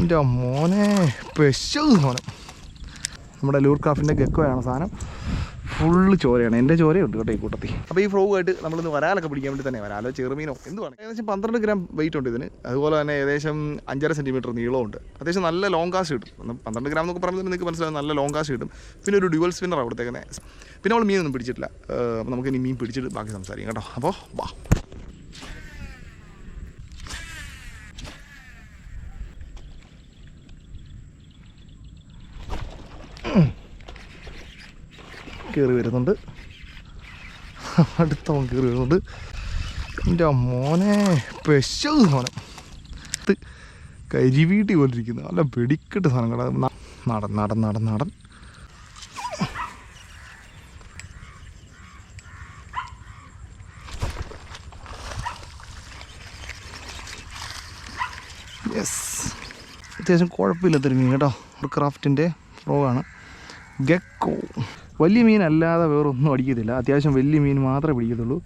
എന്റെ മോനെ സ്പെഷ്യൽ സാധനം നമ്മുടെ ലൂർ ക്രാഫ്റ്റിന്റെ ഗക്കോയാണ് സാധനം. ഫുള്ള് ചോരയാണ്. എന്റെ ചോരയുണ്ട് കേട്ടോ ഈ കൂട്ടത്തിൽ. അപ്പോൾ ഈ ഫ്രോഗായിട്ട് നമ്മളിന്ന് വരാലൊക്കെ പിടിക്കാൻ വേണ്ടി തന്നെ വരാലോ ചെറുമീനോ എന്തുവാണ് ഏകദേശം പന്ത്രണ്ട് ഗ്രാം വെയിറ്റ് ഉണ്ട് ഇതിന്. അതുപോലെ തന്നെ ഏകദേശം അഞ്ചര സെന്റിമീറ്റർ നീളമുണ്ട് അത്യാവശ്യം നല്ല ലോങ് കാശ് കിട്ടും. പന്ത്രണ്ട് ഗ്രാം എന്നൊക്കെ പറയുമ്പോൾ നിങ്ങൾക്ക് മനസ്സിലാവും നല്ല ലോങ് കാശ് കിട്ടും. പിന്നെ ഒരു ഡ്യുവൽ സ്പിന്നർ അവിടുത്തേക്കുന്നത് പിന്നെ നമ്മൾ മീനൊന്നും പിടിച്ചിട്ടില്ല. നമുക്ക് ഇനി മീൻ പിടിച്ചിട്ട് ബാക്കി സംസാരിക്കാം കേട്ടോ. അപ്പോൾ വാ. കയറി വരുന്നുണ്ട്. അടുത്തവൻ കയറി വരുന്നുണ്ട്. എന്റെ മോനെ സ്പെഷ്യൽ സാധനം ഇത് കരിവീട്ടി പോലിരിക്കുന്നു നല്ല വെടിക്കെട്ട് സാധനം നടൻ നടൻ നടൻ നടൻ. യെസ് അത്യാവശ്യം കുഴപ്പമില്ലാത്തൊരു മീൻ കേട്ടോ. ക്രാഫ്റ്റിന്റെ ഫ്രോഗാണ് ഗക്കോ. വലിയ മീനല്ലാതെ വേറൊന്നും അടിക്കത്തില്ല. അത്യാവശ്യം വലിയ മീൻ മാത്രമേ പിടിക്കത്തുള്ളൂ.